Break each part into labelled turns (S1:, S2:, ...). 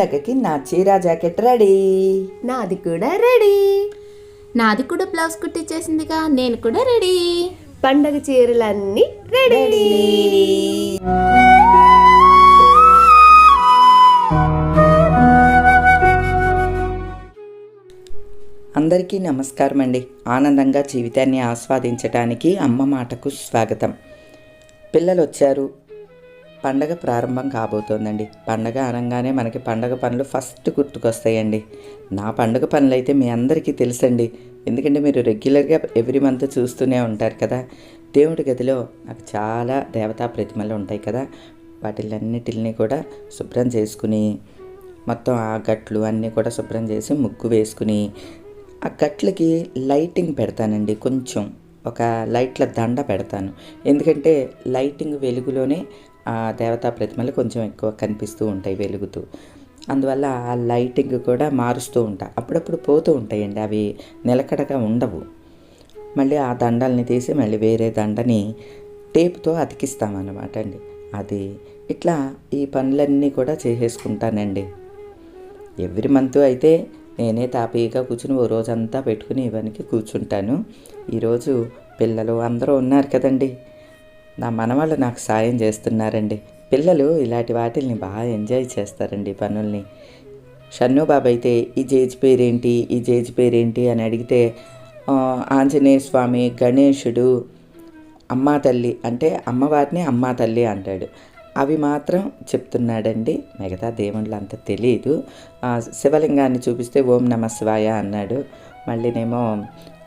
S1: పండగకి నా చీర జాకెట్ రెడీ.
S2: నాది కూడా రెడీ.
S3: నాది కూడా బ్లౌజ్ కుట్టించేసిందిగా నేను కూడా రెడీ.
S2: పండగ చీరలన్నీ రెడీ.
S1: అందరికీ నమస్కారం అండి. ఆనందంగా జీవితాన్ని ఆస్వాదించడానికి అమ్మ మాటకు స్వాగతం. పిల్లలు వచ్చారు పండగ ప్రారంభం కాబోతోందండి. పండగ అనగానే మనకి పండగ పనులు ఫస్ట్ గుర్తుకొస్తాయండి. నా పండగ పనులు అయితే మీ అందరికీ తెలుసండి. ఎందుకంటే మీరు రెగ్యులర్గా ఎవ్రీ మంత్ చూస్తూనే ఉంటారు కదా. దేవుడి గదిలో నాకు చాలా దేవతా ప్రతిమలు ఉంటాయి కదా. వాటిలన్నిటిని కూడా శుభ్రం చేసుకుని మొత్తం ఆ గట్లు అన్నీ కూడా శుభ్రం చేసి ముగ్గు వేసుకుని ఆ గట్లకి లైటింగ్ పెడతానండి కొంచెం. ఒక లైట్ల దండ పెడతాను. ఎందుకంటే లైటింగ్ వెలుగులోనే ఆ ఆ దేవతా ప్రతిమలు కొంచెం ఎక్కువ కనిపిస్తూ ఉంటాయి వెలుగుతూ. అందువల్ల ఆ లైటింగ్ కూడా మారుస్తూ ఉంటా. అప్పుడప్పుడు పోతూ ఉంటాయండి అవి నిలకడగా ఉండవు. మళ్ళీ ఆ దండల్ని తీసి మళ్ళీ వేరే దండని టేప్తో అతికిస్తామన్నమాట అండి. అది ఇట్లా ఈ పనులన్నీ కూడా చేసేసుకుంటానండి. ఎవ్రీ మంత్ అయితే నేనే తాపీగా కూర్చుని ఓ రోజంతా పెట్టుకుని ఇవన్నీ కూర్చుంటాను. ఈరోజు పిల్లలు అందరూ ఉన్నారు కదండి. నా మనవాళ్ళు నాకు సాయం చేస్తున్నారండి. పిల్లలు ఇలాంటి వాటిల్ని బాగా ఎంజాయ్ చేస్తారండి పనుల్ని. షన్ను బాబు అయితే ఈ జేజ్ పేరేంటి ఈ జేజ్ పేరేంటి అని అడిగితే ఆంజనేయ స్వామి గణేషుడు అమ్మా తల్లి అంటే అమ్మవారిని అమ్మా తల్లి అంటాడు. అవి మాత్రం చెప్తున్నాడండి. మిగతా దేవుళ్ళు అంత తెలియదు శివలింగాన్ని చూపిస్తే ఓం నమ శివాయ అన్నాడు. మళ్ళీనేమో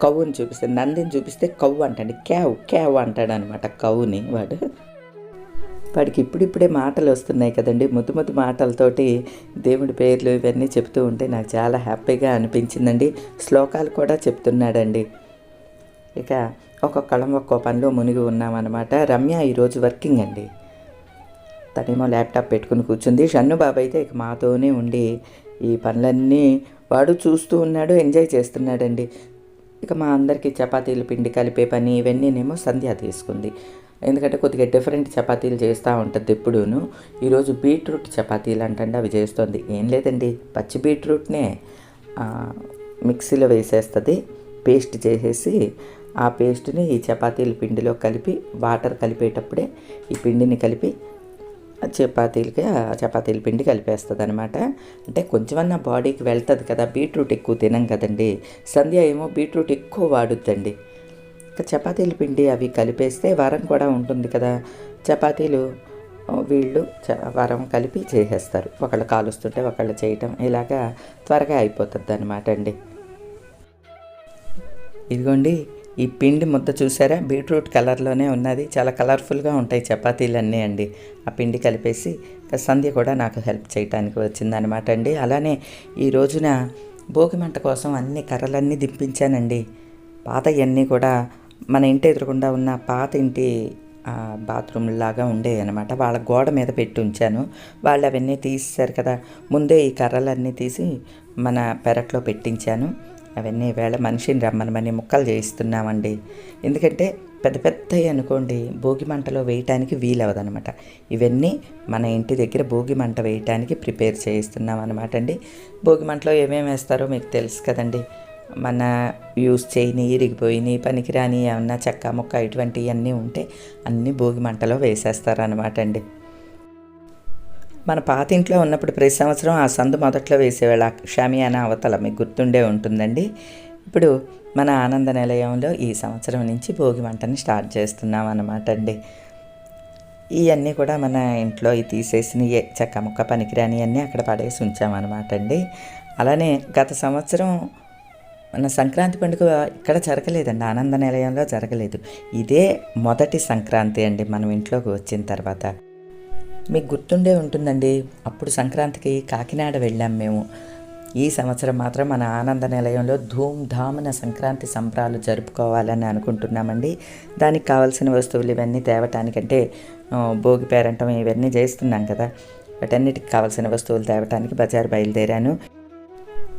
S1: కవ్వుని చూపిస్తే నందిని చూపిస్తే కవ్వు అంటాడు. క్యావ్ క్యావ్ అంటాడు అనమాట కవ్వుని వాడు. వాడికి ఇప్పుడిప్పుడే మాటలు వస్తున్నాయి కదండి. ముద్దు ముద్దు మాటలతోటి దేవుడి పేర్లు ఇవన్నీ చెప్తూ ఉంటే నాకు చాలా హ్యాపీగా అనిపించిందండి. శ్లోకాలు కూడా చెప్తున్నాడండి. ఇక ఒక్కొక్కళ్ళం ఒక్కో పనిలో మునిగి ఉన్నామన్నమాట. రమ్య ఈరోజు వర్కింగ్ అండి. తనేమో ల్యాప్టాప్ పెట్టుకుని కూర్చుంది. షన్ను బాబు అయితే ఇక మాతోనే ఉండి ఈ పనులన్నీ వాడు చూస్తూ ఉన్నాడు ఎంజాయ్ చేస్తున్నాడండి. ఇక మా అందరికీ చపాతీలు పిండి కలిపే పని ఇవన్నీనేమో సంధ్య తీసుకుంది. ఎందుకంటే కొద్దిగా డిఫరెంట్ చపాతీలు చేస్తూ ఉంటుంది ఎప్పుడూను ఈరోజు బీట్రూట్ చపాతీలు అంటండి అవి చేస్తుంది. ఏం లేదండి పచ్చి బీట్రూట్నే మిక్సీలో వేసేస్తుంది. పేస్ట్ చేసేసి ఆ పేస్ట్ని ఈ చపాతీల పిండిలో కలిపి వాటర్ కలిపేటప్పుడే ఈ పిండిని కలిపి చపాతీలకి ఆ చపాతీల పిండి కలిపేస్తుంది అనమాట అంటే కొంచెమన్నా బాడీకి వెళ్తుంది కదా బీట్రూట్ ఎక్కువ తినం కదండి. సంధ్య ఏమో బీట్రూట్ ఎక్కువ వాడుద్దండి. ఇంకా చపాతీల పిండి అవి కలిపేస్తే వారం కూడా ఉంటుంది కదా. చపాతీలు వీళ్ళు చ వారం కలిపి చేసేస్తారు. ఒకళ్ళు కాలుస్తుంటే ఒకళ్ళు చేయటం ఇలాగా త్వరగా అయిపోతుంది అనమాట అండి. ఇదిగోండి ఈ పిండి ముద్ద చూసారా? బీట్రూట్ కలర్లోనే ఉన్నది. చాలా కలర్ఫుల్గా ఉంటాయి చపాతీలన్నీ అండి. ఆ పిండి కలిపేసి సంధ్య కూడా నాకు హెల్ప్ చేయడానికి వచ్చిందనమాట అండి. అలానే ఈ రోజున భోగి మంట కోసం అన్ని కర్రలన్నీ దింపించానండి. పాతవన్నీ కూడా మన ఇంటి ఎదురుకుండా ఉన్న పాత ఇంటి బాత్రూమ్ లాగా ఉండేవి అనమాట వాళ్ళ గోడ మీద పెట్టి ఉంచాను. వాళ్ళు అవన్నీ తీసేశారు కదా. ముందే ఈ కర్రలన్నీ తీసి మన పెరట్లో పెట్టించాను. అవన్నీ వేళ మనిషిని రమ్మనమని ముక్కలు చేయిస్తున్నామండి. ఎందుకంటే పెద్ద పెద్దవి అనుకోండి భోగి మంటలో వేయటానికి వీలవదనమాట ఇవన్నీ మన ఇంటి దగ్గర భోగి మంట వేయటానికి ప్రిపేర్ చేయిస్తున్నాం అనమాట అండి. భోగి మంటలో ఏమేమి వేస్తారో మీకు తెలుసు కదండి. మన యూస్ చేయని ఇరిగిపోయినాయి పనికిరాని ఏమన్నా చెక్క ముక్క ఇటువంటివన్నీ ఉంటే అన్నీ భోగి మంటలో వేసేస్తారనమాట అండి. మన పాత ఇంట్లో ఉన్నప్పుడు ప్రతి సంవత్సరం ఆ సందు మొదట్లో వేసేవాళ్ళ. షామియానా అవతల మీకు గుర్తుండే ఉంటుందండి. ఇప్పుడు మన ఆనంద నిలయంలో ఈ సంవత్సరం నుంచి భోగి మంటని స్టార్ట్ చేస్తున్నాం అన్నమాట అండి. ఇవన్నీ కూడా మన ఇంట్లో తీసేసిన చెక్క ముక్క పనికిరాని అన్నీ అక్కడ పడేసి ఉంచామన్నమాట అండి. అలానే గత సంవత్సరం మన సంక్రాంతి పండుగ ఇక్కడ జరగలేదండి. ఆనంద నిలయంలో జరగలేదు. ఇదే మొదటి సంక్రాంతి అండి మనం ఇంట్లోకి వచ్చిన తర్వాత. మీకు గుర్తుండే ఉంటుందండి. అప్పుడు సంక్రాంతికి కాకినాడ వెళ్ళాం మేము. ఈ సంవత్సరం మాత్రం మన ఆనంద నిలయంలో ధూమ్ధామున సంక్రాంతి సంబరాలు జరుపుకోవాలని అనుకుంటున్నామండి. దానికి కావాల్సిన వస్తువులు ఇవన్నీ తేవటానికంటే భోగి పేరంటం ఇవన్నీ చేస్తున్నాం కదా. వాటన్నిటికి కావాల్సిన వస్తువులు తేవటానికి బజారు బయలుదేరాను.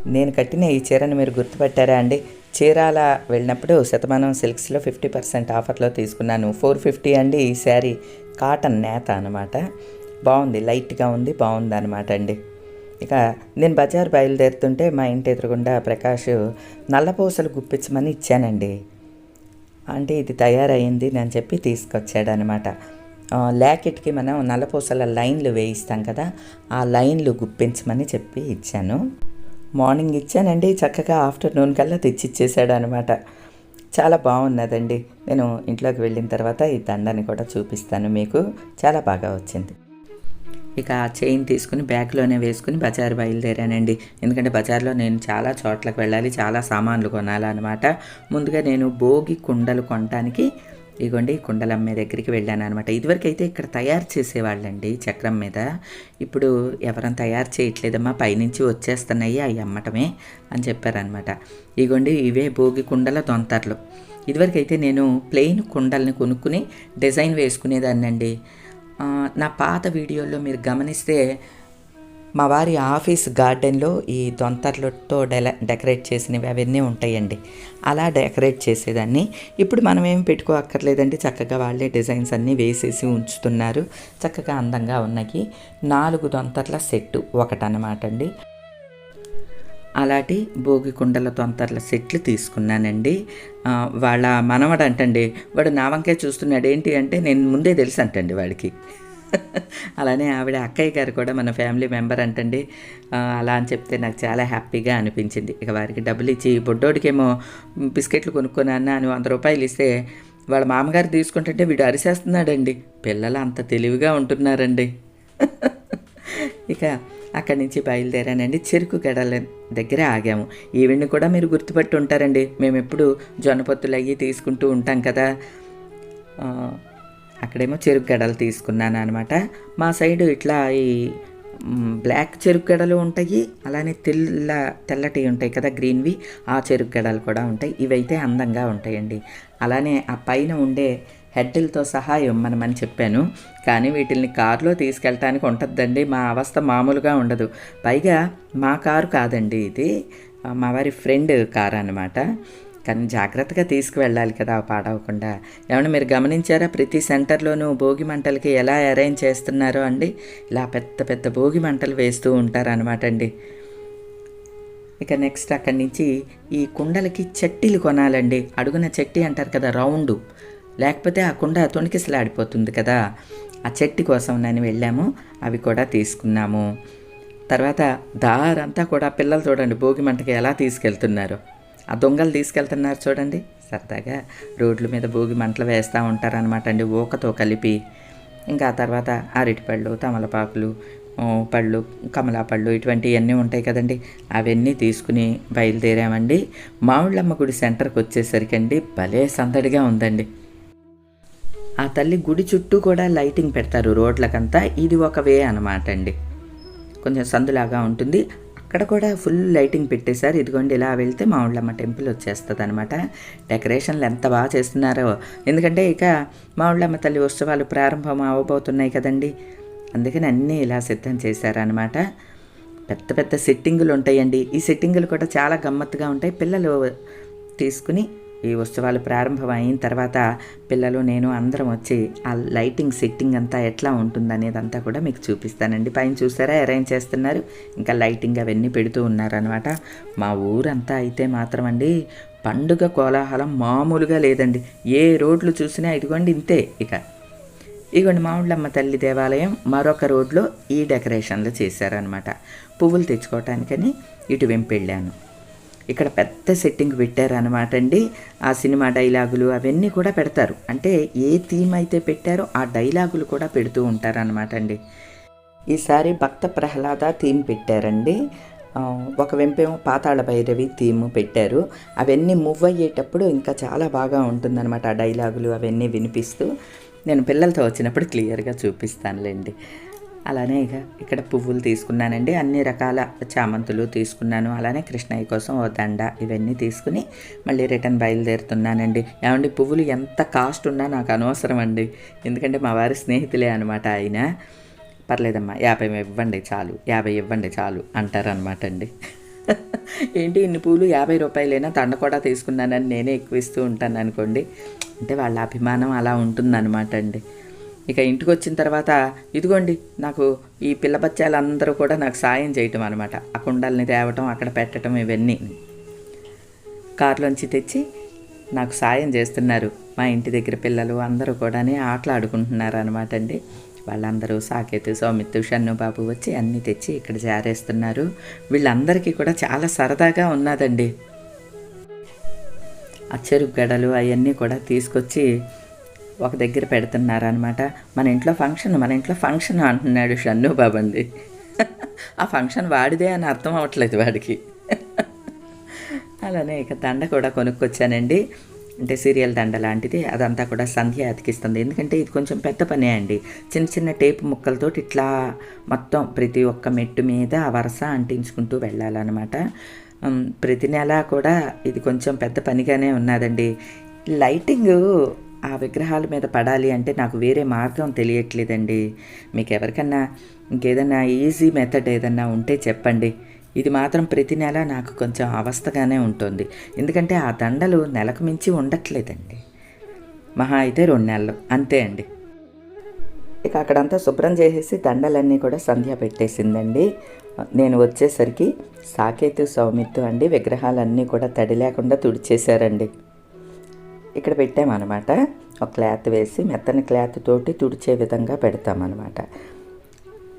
S1: నేను కట్టిన ఈ చీరను మీరు గుర్తుపట్టారా అండి? చీరాల వెళ్ళినప్పుడు శతమానం సిల్క్స్లో ఫిఫ్టీ పర్సెంట్ ఆఫర్లో తీసుకున్నాను. ఫోర్ ఫిఫ్టీ అండి ఈ శారీ. కాటన్ నేత అనమాట బాగుంది లైట్గా ఉంది బాగుంది అనమాట అండి. ఇక నేను బజార్ బయలుదేరుతుంటే మా ఇంటి ఎదురుగుండా ప్రకాష్ నల్లపూసలు గుప్పించమని ఇచ్చానండి. అంటే ఇది తయారైంది అని చెప్పి తీసుకొచ్చాడు అనమాట ల్యాకెట్కి మనం నల్లపూసల లైన్లు వేయిస్తాం కదా ఆ లైన్లు గుప్పించమని చెప్పి ఇచ్చాను. మార్నింగ్ ఇచ్చానండి చక్కగా ఆఫ్టర్నూన్ కల్లా తెచ్చిచ్చేసాడు అనమాట చాలా బాగున్నదండి. నేను ఇంట్లోకి వెళ్ళిన తర్వాత ఈ దండని కూడా చూపిస్తాను మీకు. చాలా బాగా వచ్చింది. ఇక ఆ చైన్ తీసుకుని బ్యాగ్లోనే వేసుకుని బజార్ బయలుదేరానండి. ఎందుకంటే బజార్లో నేను చాలా చోట్లకు వెళ్ళాలి చాలా సామాన్లు కొనాలన్నమాట. ముందుగా నేను భోగి కుండలు కొనడానికి ఇగోండి కుండలమ్మే కుండలు అమ్మే దగ్గరికి వెళ్ళాను అనమాట ఇదివరకు అయితే ఇక్కడ తయారు చేసేవాళ్ళండి చక్రం మీద. ఇప్పుడు ఎవరైనా తయారు చేయట్లేదమ్మా పైనుంచి వచ్చేస్తున్నాయి అవి అమ్మటమే అని చెప్పారనమాట ఇగోండి ఇవే భోగి కుండల దొంతర్లు. ఇదివరకు అయితే నేను ప్లెయిన్ కుండల్ని కొనుక్కుని డిజైన్ వేసుకునేదాన్నండి. నా పాత వీడియోల్లో మీరు గమనిస్తే మా వారి ఆఫీస్ గార్డెన్లో ఈ దొంతర్లతో డెల డెకరేట్ చేసినవి అవన్నీ ఉంటాయండి. అలా డెకరేట్ చేసేదాన్ని. ఇప్పుడు మనం ఏం పెట్టుకో అక్కర్లేదండి చక్కగా వాళ్ళే డిజైన్స్ అన్నీ వేసేసి ఉంచుతున్నారు. చక్కగా అందంగా ఉన్నాయి నాలుగు దొంతర్ల సెట్టు ఒకటనమాట అండి అలాంటి భోగి కుండల తొంతర్ల సెట్లు తీసుకున్నానండి. వాళ్ళ మనవడు అంటండి వాడు నా వంకే చూస్తున్నాడు ఏంటి అంటే నేను ముందే తెలుసు అంటండి వాడికి. అలానే ఆవిడ అక్కయ్య గారు కూడా మన ఫ్యామిలీ మెంబర్ అంటండి అలా అని చెప్తే నాకు చాలా హ్యాపీగా అనిపించింది. ఇక వారికి డబ్బులు ఇచ్చి బొడ్డోడికేమో బిస్కెట్లు కొనుక్కున్నా అని వంద రూపాయలు ఇస్తే వాళ్ళ మామగారు తీసుకుంటుంటే వీడు అరిసేస్తున్నాడండి. పిల్లలు అంత తెలివిగా ఉంటున్నారండి. ఇక అక్కడి నుంచి బయలుదేరానండి చెరుకు గడల దగ్గర ఆగాము. ఈవిడ్ని కూడా మీరు గుర్తుపట్టి ఉంటారండి. మేము ఎప్పుడు జొన్నపొత్తులు అయ్యి తీసుకుంటూ ఉంటాం కదా. అక్కడేమో చెరుకు గడలు తీసుకున్నాను అనమాట మా సైడు ఇట్లా ఈ బ్లాక్ చెరుకు గడలు ఉంటాయి. అలానే తెల్ల తెల్లటి ఉంటాయి కదా గ్రీన్వి. ఆ చెరుకు గడలు కూడా ఉంటాయి. ఇవైతే అందంగా ఉంటాయండి. అలానే ఆ పైన ఉండే హెడ్లతో సహా ఇవ్వమనమని చెప్పాను. కానీ వీటిల్ని కారులో తీసుకెళ్ళటానికి ఉంటుందండి మా అవస్థ మామూలుగా ఉండదు. పైగా మా కారు కాదండి ఇది. మా వారి ఫ్రెండ్ కారు అనమాట కానీ జాగ్రత్తగా తీసుకువెళ్ళాలి కదా పాడవకుండా. ఏమన్నా మీరు గమనించారా? ప్రతి సెంటర్లోనూ భోగి మంటలకి ఎలా అరేంజ్ చేస్తున్నారో అండి? ఇలా పెద్ద పెద్ద భోగి మంటలు వేస్తూ ఉంటారనమాట అండి. ఇక నెక్స్ట్ అక్కడి నుంచి ఈ కుండలకి చట్టీలు కొనాలండి. అడుగున చట్టి అంటారు కదా రౌండ్. లేకపోతే ఆ కుండ తొణికిసలాడిపోతుంది కదా. ఆ చెట్టి కోసం నేను వెళ్ళాము అవి కూడా తీసుకున్నాము. తర్వాత దారంతా కూడా పిల్లలు చూడండి భోగి మంటకి ఎలా తీసుకెళ్తున్నారు. ఆ దొంగలు తీసుకెళ్తున్నారు చూడండి. సరదాగా రోడ్ల మీద భోగి మంటలు వేస్తూ ఉంటారనమాట అండి ఊకతో కలిపి. ఇంకా ఆ తర్వాత అరటిపళ్ళు తమలపాకులు పళ్ళు కమలా పళ్ళు ఇటువంటివన్నీ ఉంటాయి కదండి. అవన్నీ తీసుకుని బయలుదేరామండి. మామిళ్ళమ్మ గుడి సెంటర్కి వచ్చేసరికి అండి భలే సందడిగా ఉందండి. ఆ తల్లి గుడి చుట్టూ కూడా లైటింగ్ పెడతారు రోడ్లకంతా. ఇది ఒక వే అనమాట అండి. కొంచెం సందులాగా ఉంటుంది. అక్కడ కూడా ఫుల్ లైటింగ్ పెట్టేశారు. ఇదిగోండి ఇలా వెళ్తే మామిళ్ళమ్మ టెంపుల్ వచ్చేస్తుంది అనమాట డెకరేషన్లు ఎంత బాగా చేస్తున్నారో. ఎందుకంటే ఇక మామిళ్ళమ్మ తల్లి ఉత్సవాలు ప్రారంభం అవ్వబోతున్నాయి కదండి. అందుకని అన్నీ ఇలా సిద్ధం చేశారనమాట పెద్ద పెద్ద సెట్టింగులు ఉంటాయండి. ఈ సెట్టింగులు కూడా చాలా గమ్మత్తుగా ఉంటాయి. పిల్లలు తీసుకుని ఈ ఉత్సవాలు ప్రారంభం అయిన తర్వాత పిల్లలు నేను అందరం వచ్చి ఆ లైటింగ్ సెట్టింగ్ అంతా ఎట్లా ఉంటుందనేదంతా కూడా మీకు చూపిస్తానండి. పైన చూసారా? అరేంజ్ చేస్తున్నారు. ఇంకా లైటింగ్ అవన్నీ పెడుతూ ఉన్నారనమాట మా ఊరంతా అయితే మాత్రం అండి పండుగ కోలాహలం మామూలుగా లేదండి. ఏ రోడ్లు చూసినా ఇదిగోండి ఇంతే ఇక. ఇగోండి మామిళ్ళమ్మ తల్లి దేవాలయం మరొక రోడ్లో ఈ డెకరేషన్లు చేశారనమాట పువ్వులు తెచ్చుకోవటానికని ఇటు వెంపు వెళ్ళాను ఇక్కడ పెద్ద సెట్టింగ్ పెట్టారనమాట అండి. ఆ సినిమా డైలాగులు అవన్నీ కూడా పెడతారు. అంటే ఏ థీమ్ అయితే పెట్టారో ఆ డైలాగులు కూడా పెడుతూ ఉంటారనమాట అండి. ఈసారి భక్త ప్రహ్లాద థీమ్ పెట్టారండి. ఒక వెంపేమో పాతాళ భైరవి థీమ్ పెట్టారు. అవన్నీ మూవ్ అయ్యేటప్పుడు ఇంకా చాలా బాగా ఉంటుందన్నమాట ఆ డైలాగులు అవన్నీ వినిపిస్తూ. నేను పిల్లలతో వచ్చినప్పుడు క్లియర్గా చూపిస్తానులేండి. అలానే ఇక ఇక్కడ పువ్వులు తీసుకున్నానండి. అన్ని రకాల చామంతులు తీసుకున్నాను. అలానే కృష్ణయ్య కోసం ఓ దండ ఇవన్నీ తీసుకుని మళ్ళీ రిటర్న్ బయలుదేరుతున్నానండి. ఏమండి పువ్వులు ఎంత కాస్ట్ ఉన్నా నాకు అనవసరం అండి ఎందుకంటే మా వారి స్నేహితులే అనమాట ఆయన. పర్లేదమ్మా యాభై ఇవ్వండి చాలు యాభై ఇవ్వండి చాలు అంటారనమాట అండి. ఏంటి ఇన్ని పూలు యాభై రూపాయలైనా దండ కూడా తీసుకున్నానని నేనే ఎక్కువ ఇస్తూ ఉంటాను అనుకోండి. అంటే వాళ్ళ అభిమానం అలా ఉంటుందన్నమాట అండి. ఇక ఇంటికి వచ్చిన తర్వాత ఇదిగోండి నాకు ఈ పిల్ల బచ్చాలందరూ కూడా నాకు సాయం చేయటం అనమాట ఆ కుండల్ని తేవటం అక్కడ పెట్టడం ఇవన్నీ. కారులోంచి తెచ్చి నాకు సాయం చేస్తున్నారు. మా ఇంటి దగ్గర పిల్లలు అందరూ కూడా ఆటలు ఆడుకుంటున్నారు అనమాట అండి. వాళ్ళందరూ సాకేతు సౌమిత్తు షన్ను బాబు వచ్చి అన్నీ తెచ్చి ఇక్కడ జారేస్తున్నారు. వీళ్ళందరికీ కూడా చాలా సరదాగా ఉన్నదండి. ఆ చెరుకు గడలు అవన్నీ కూడా తీసుకొచ్చి ఒక దగ్గర పెడుతున్నారు అనమాట మన ఇంట్లో ఫంక్షన్ మన ఇంట్లో ఫంక్షన్ అంటున్నాడు షన్ను బాబండి ఆ ఫంక్షన్ వాడిదే అని అర్థం అవ్వట్లేదు వాడికి. అలానే ఇక దండ కూడా కొనుక్కొచ్చానండి. అంటే సీరియల్ దండ లాంటిది. అదంతా కూడా సంధ్య అతికిస్తుంది. ఎందుకంటే ఇది కొంచెం పెద్ద పనే అండి. చిన్న చిన్న టేపు ముక్కలతో ఇట్లా మొత్తం ప్రతి ఒక్క మెట్టు మీద ఆ వరుస అంటించుకుంటూ వెళ్ళాలన్నమాట. ప్రతి నెల కూడా ఇది కొంచెం పెద్ద పనిగానే ఉన్నదండి. లైటింగ్ ఆ విగ్రహాల మీద పడాలి అంటే నాకు వేరే మార్గం తెలియట్లేదండి. మీకు ఎవరికన్నా ఇంకేదన్నా ఈజీ మెథడ్ ఏదన్నా ఉంటే చెప్పండి. ఇది మాత్రం ప్రతి నెల నాకు కొంచెం అవస్థగానే ఉంటుంది. ఎందుకంటే ఆ దండలు నెలకు మించి ఉండట్లేదండి. మహా అయితే రెండు నెలలు. అంతే అండి. ఇక అక్కడంతా శుభ్రం చేసేసి దండలన్నీ కూడా సంధ్య పెట్టేసిందండి. నేను వచ్చేసరికి సాకేతు సౌమిత్తు అండి విగ్రహాలన్నీ కూడా తడి లేకుండా తుడిచేశారండి. ఇక్కడ పెట్టామన్నమాట. ఒక క్లాత్ వేసి మెత్తని క్లాత్ తోటి తుడిచే విధంగా పెడతామన్నమాట.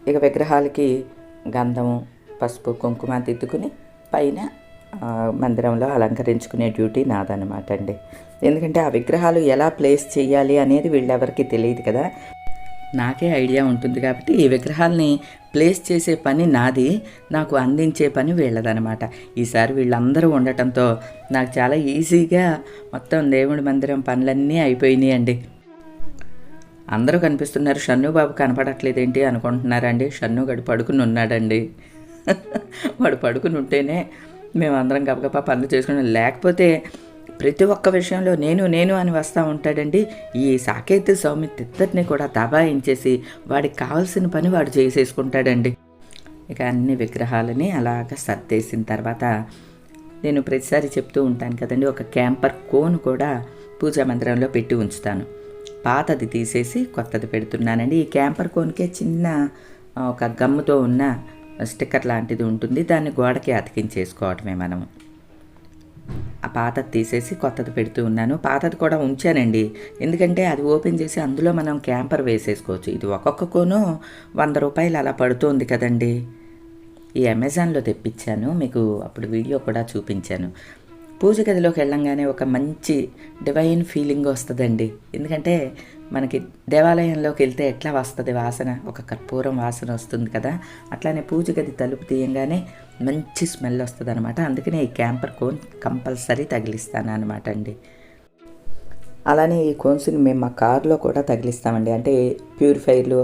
S1: ఇక విగ్రహాలకి గంధము పసుపు కుంకుమ దిద్దుకుని పైన మందిరంలో అలంకరించుకునే డ్యూటీ నాదనమాట అండి. ఎందుకంటే ఆ విగ్రహాలు ఎలా ప్లేస్ చేయాలి అనేది వీళ్ళెవరికి తెలియదు కదా. నాకే ఐడియా ఉంటుంది కాబట్టి ఈ విగ్రహాల్ని ప్లేస్ చేసే పని నాది నాకు అందించే పని వీళ్ళదనమాట. ఈసారి వీళ్ళందరూ ఉండటంతో నాకు చాలా ఈజీగా మొత్తం దేవుడి మందిరం పనులన్నీ అయిపోయినాయి అండి అందరూ కనిపిస్తున్నారు షన్ను బాబు కనపడట్లేదేంటి? అనుకుంటున్నారండి. షన్ను గడు పడుకుని ఉన్నాడండి. వాడు పడుకుని ఉంటేనే మేమందరం గబగబా పనులు చేసుకున్నాం లేకపోతే ప్రతి ఒక్క విషయంలో నేను నేను అని వస్తూ ఉంటాడండి. ఈ సాకేత్ సౌమిత్ ఇద్దరిని కూడా దబాయించేసి వాడికి కావాల్సిన పని వాడు చేసేసుకుంటాడండి. ఇక అన్ని విగ్రహాలని అలాగ సర్దేసిన తర్వాత నేను ప్రతిసారి చెప్తూ ఉంటాను కదండి ఒక క్యాంపర్ కోన్ కూడా పూజా మందిరంలో పెట్టి ఉంచుతాను. పాతది తీసేసి కొత్తది పెడుతున్నానండి. ఈ క్యాంపర్ కోన్కే చిన్న ఒక గమ్ముతో ఉన్న స్టిక్కర్ లాంటిది ఉంటుంది. దాన్ని గోడకి అతికించేసుకోవటమే మనము. ఆ పాతది తీసేసి కొత్తది పెడుతూ ఉన్నాను. పాతది కూడా ఉంచానండి. ఎందుకంటే అది ఓపెన్ చేసి అందులో మనం క్యాంపర్ వేసేసుకోవచ్చు. ఇది ఒక్కొక్క కోను వంద రూపాయలు అలా పడుతుంది కదండి. ఈ అమెజాన్లో తెప్పించాను. మీకు అప్పుడు వీడియో కూడా చూపించాను. పూజ గదిలోకి వెళ్ళంగానే ఒక మంచి డివైన్ ఫీలింగ్ వస్తుందండి. ఎందుకంటే మనకి దేవాలయంలోకి వెళ్తే ఎట్లా వస్తుంది వాసన? ఒక కర్పూరం వాసన వస్తుంది కదా. అట్లానే పూజ గది తలుపు తీయంగానే మంచి స్మెల్ వస్తుంది అనమాట అందుకనే ఈ క్యాంపర్ కోన్ కంపల్సరీ తగిలిస్తాను అనమాట అండి. అలానే ఈ కోన్స్ని మేము మా కారులో కూడా తగిలిస్తామండి. అంటే ప్యూరిఫైర్లు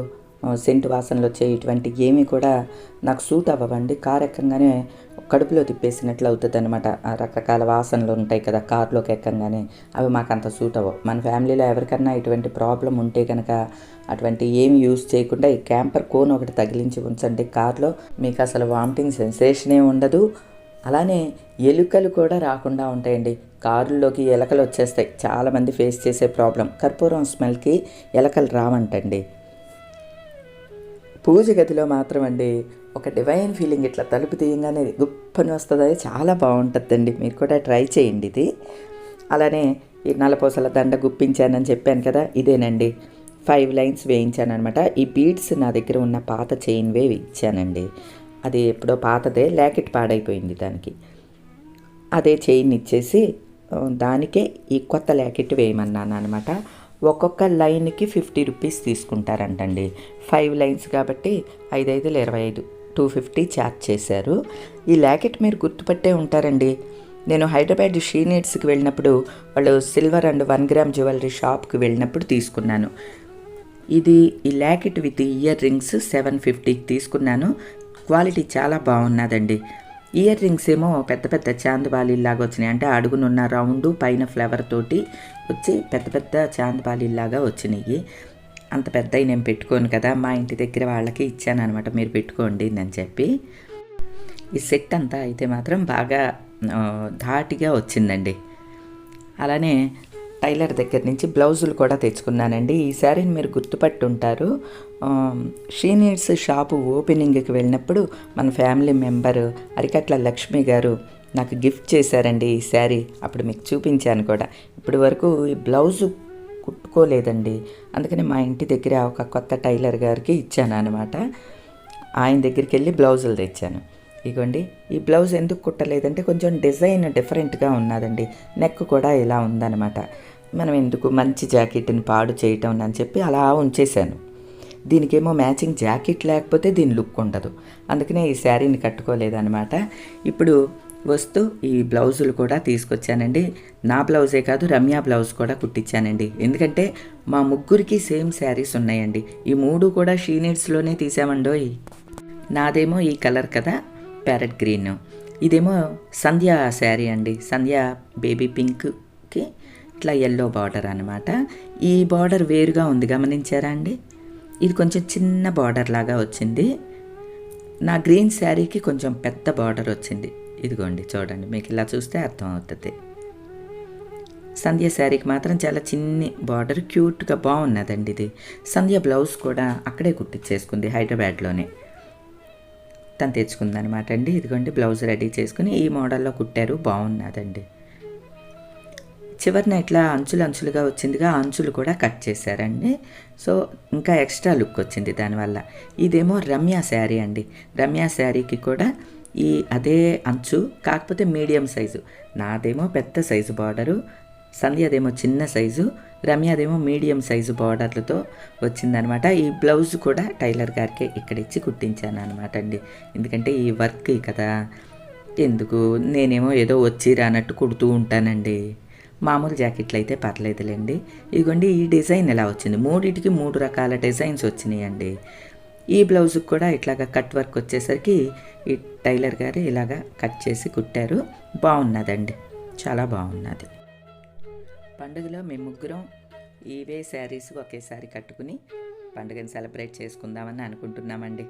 S1: సెంట్ వాసనలు వచ్చే ఇటువంటి ఏమీ కూడా నాకు సూట్ అవ్వవండి. కార్ ఎక్కంగానే కడుపులో తిప్పేసినట్లు అవుతుంది అనమాట రకరకాల వాసనలు ఉంటాయి కదా కార్లోకి ఎక్కంగానే అవి మాకు అంత సూట్ అవ్వవు. మన ఫ్యామిలీలో ఎవరికన్నా ఇటువంటి ప్రాబ్లం ఉంటే కనుక అటువంటి ఏమి యూస్ చేయకుండా ఈ క్యాంపర్ కోన్ ఒకటి తగిలించి ఉంచండి. కార్లో మీకు అసలు వామిటింగ్ సెన్సేషనే ఉండదు. అలానే ఎలుకలు కూడా రాకుండా ఉంటాయండి. కారుల్లోకి ఎలకలు వచ్చేస్తాయి. చాలామంది ఫేస్ చేసే ప్రాబ్లం. కర్పూరం స్మెల్కి ఎలకలు రావంటండి. పూజ గదిలో మాత్రం అండి ఒక డివైన్ ఫీలింగ్ ఇట్లా తలుపు తీయంగానే గుప్పని వస్తుంది. చాలా బాగుంటుందండి. మీరు కూడా ట్రై చేయండి ఇది. అలానే ఈ నలపూసల దండ గుప్పించానని చెప్పాను కదా ఇదేనండి. ఫైవ్ లైన్స్ వేయించాను అనమాట ఈ బీడ్స్ నా దగ్గర ఉన్న పాత చైన్ వేవ్ ఇచ్చానండి. అది ఎప్పుడో పాతదే ల్యాకెట్ పాడైపోయింది దానికి. అదే చైన్ ఇచ్చేసి దానికే ఈ కొత్త ల్యాకెట్ వేయమన్నాను అనమాట ఒక్కొక్క లైన్కి ఫిఫ్టీ రూపీస్ తీసుకుంటారంటండి. ఫైవ్ లైన్స్ కాబట్టి ఐదు ఐదులు ఇరవై ఐదు టూ ఫిఫ్టీ ఛార్జ్ చేశారు. ఈ ల్యాకెట్ మీరు గుర్తుపట్టే ఉంటారండి. నేను హైదరాబాద్ షీ నీడ్స్కి వెళ్ళినప్పుడు వాళ్ళు silver and one gram jewellery షాప్కి వెళ్ళినప్పుడు తీసుకున్నాను. ఇది ఈ locket with earrings seven ఫిఫ్టీకి తీసుకున్నాను. క్వాలిటీ చాలా బాగున్నదండి. ఇయర్ రింగ్స్ ఏమో పెద్ద పెద్ద చాందబాలీలాగా వచ్చినాయి. అంటే అడుగునున్న రౌండ్ పైన ఫ్లవర్ తోటి వచ్చి పెద్ద పెద్ద చాందబాలీలాగా వచ్చినాయి. అంత పెద్దవి నేను పెట్టుకోను కదా మా ఇంటి దగ్గర వాళ్ళకి ఇచ్చాను అనమాట మీరు పెట్టుకోండి అని చెప్పి. ఈ సెట్ అంతా అయితే మాత్రం బాగా ధాటిగా వచ్చిందండి. అలానే టైలర్ దగ్గర నుంచి బ్లౌజులు కూడా తెచ్చుకున్నానండి. ఈ శారీని మీరు గుర్తుపట్టి షీనీడ్స్ షాపు ఓపెనింగ్కి వెళ్ళినప్పుడు మన ఫ్యామిలీ మెంబరు అరికట్ల లక్ష్మి గారు నాకు గిఫ్ట్ చేశారండి ఈ శారీ. అప్పుడు మీకు చూపించాను కూడా. ఇప్పటి వరకు ఈ బ్లౌజు కుట్టుకోలేదండి. అందుకని మా ఇంటి దగ్గర ఒక కొత్త టైలర్ గారికి ఇచ్చాను అనమాట ఆయన దగ్గరికి వెళ్ళి బ్లౌజులు తెచ్చాను. ఇగోండి ఈ బ్లౌజ్ ఎందుకు కుట్టలేదంటే కొంచెం డిజైన్ డిఫరెంట్గా ఉన్నదండి. నెక్ కూడా ఇలా ఉందన్నమాట. మనం ఎందుకు మంచి జాకెట్ని పాడు చేయటం అని చెప్పి అలా ఉంచేశాను. దీనికేమో మ్యాచింగ్ జాకెట్ లేకపోతే దీని లుక్ ఉండదు. అందుకనే ఈ శారీని కట్టుకోలేదనమాట ఇప్పుడు వస్తూ ఈ బ్లౌజులు కూడా తీసుకొచ్చానండి. నా బ్లౌజే కాదు రమ్య బ్లౌజ్ కూడా కుట్టించానండి. ఎందుకంటే మా ముగ్గురికి సేమ్ శారీస్ ఉన్నాయండి. ఈ మూడు కూడా షీనీడ్స్లోనే తీసామండోయ్. నాదేమో ఈ కలర్ కదా ప్యారెట్ గ్రీన్. ఇదేమో సంధ్య శారీ అండి. సంధ్య బేబీ పింక్కి ఇట్లా ఎల్లో బార్డర్ అనమాట ఈ బార్డర్ వేరుగా ఉంది గమనించారా అండి? ఇది కొంచెం చిన్న బార్డర్ లాగా వచ్చింది. నా గ్రీన్ శారీకి కొంచెం పెద్ద బార్డర్ వచ్చింది. ఇదిగోండి చూడండి మీకు ఇలా చూస్తే అర్థం అవుతుంది సంధ్య శారీకి మాత్రం చాలా చిన్ని బార్డర్ క్యూట్గా బాగున్నదండి ఇది. సంధ్య బ్లౌజ్ కూడా అక్కడే కుట్టించేసుకుంది హైదరాబాద్లోనే. తను తెచ్చుకుందనమాట అండి. ఇదిగోండి బ్లౌజ్ రెడీ చేసుకుని ఈ మోడల్లో కుట్టారు బాగున్నదండి. చివరిన ఇట్లా అంచులు అంచులుగా వచ్చిందిగా అంచులు కూడా కట్ చేశారండి. సో ఇంకా ఎక్స్ట్రా లుక్ వచ్చింది దానివల్ల. ఇదేమో రమ్య శారీ అండి. రమ్య శారీకి కూడా ఈ అదే అంచు కాకపోతే మీడియం సైజు. నాదేమో పెద్ద సైజు బార్డరు సంధ్యదేమో చిన్న సైజు రమ్యదేమో మీడియం సైజు బార్డర్లతో వచ్చిందనమాట. ఈ బ్లౌజ్ కూడా టైలర్ గారికి ఇక్కడ ఇచ్చి కుట్టించాను అనమాట అండి. ఎందుకంటే ఈ వర్క్ కదా. ఎందుకు? నేనేమో ఏదో వచ్చి రానట్టు కుడుతూ ఉంటానండి. మామూలు జాకెట్లు అయితే పర్లేదులేండి. ఇదిగోండి ఈ డిజైన్ ఎలా వచ్చింది? మూడింటికి మూడు రకాల డిజైన్స్ వచ్చినాయండి. ఈ బ్లౌజ్కి కూడా ఇట్లాగా కట్ వర్క్ వచ్చేసరికి ఈ టైలర్ గారు ఇలాగా కట్ చేసి కుట్టారు. బాగున్నదండి. చాలా బాగున్నది. పండుగలో మేము ముగ్గురం ఇవే శారీస్ ఒకేసారి కట్టుకుని పండుగని సెలబ్రేట్ చేసుకుందామని అనుకుంటున్నామండి.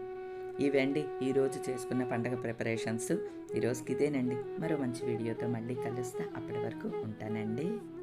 S1: ఇవండి. ఈరోజు చేసుకున్న పండగ ప్రిపరేషన్స్. ఈరోజుకి ఇదేనండి. మరో మంచి వీడియోతో మళ్ళీ కలుస్తా. అప్పటి వరకు ఉంటానండి.